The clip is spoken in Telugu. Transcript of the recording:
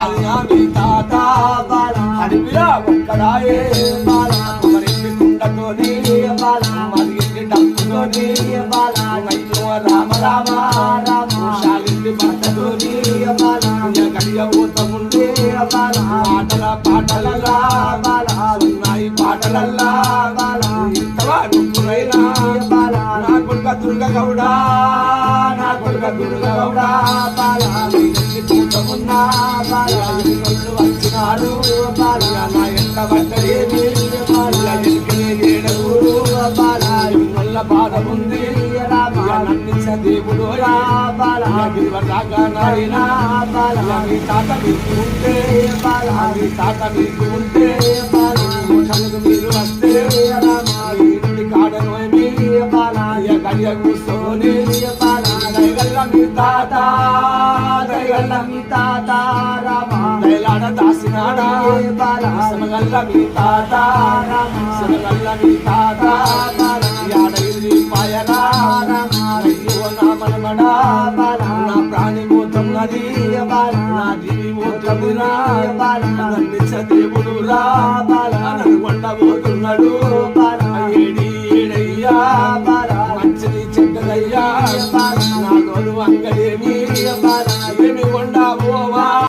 మీ తాత అడివిరా ఒక్కడాయే మరింటి కుండతోని మరిగింటి డబ్బుతోని అయ్యో రామ రామ శాలింటి గడియ పాటల పాటలల్లా ఉన్నాయి పాటలల్లా ఇంతవా నువ్వునైనా నా కొడుక దుర్గ గౌడా నా కొడుక దుర్గ బాలు వచ్చినాడు నా ఎంత పడ్డదేమి ఏడూరు బాల బాధ ఉంది నన్నించ దేవుడు రాగానైనా మీ తాత మీకు ఉంటే మీ తాత మీకు ఉంటే కనుక మీరు వస్తే కాడను గడియ కూర్చొని దయగల్ల మీ తాత దయగల్ల మీ తాత బయలాడ దాసినాడా? సమగల్ల మీ తాత. సమగల్ల మీ తాత. పాయరా? నా మనమడా. నా ప్రాణి పోతున్నది నా జీవి పోతుందిరా నన్ను దేవుడు రా. నడుగొండ పోతున్నాడు. ఏడి ఏడయ్యా. మంచిది చెడ్డదయ్యా. నా గోలు అంగడేమి?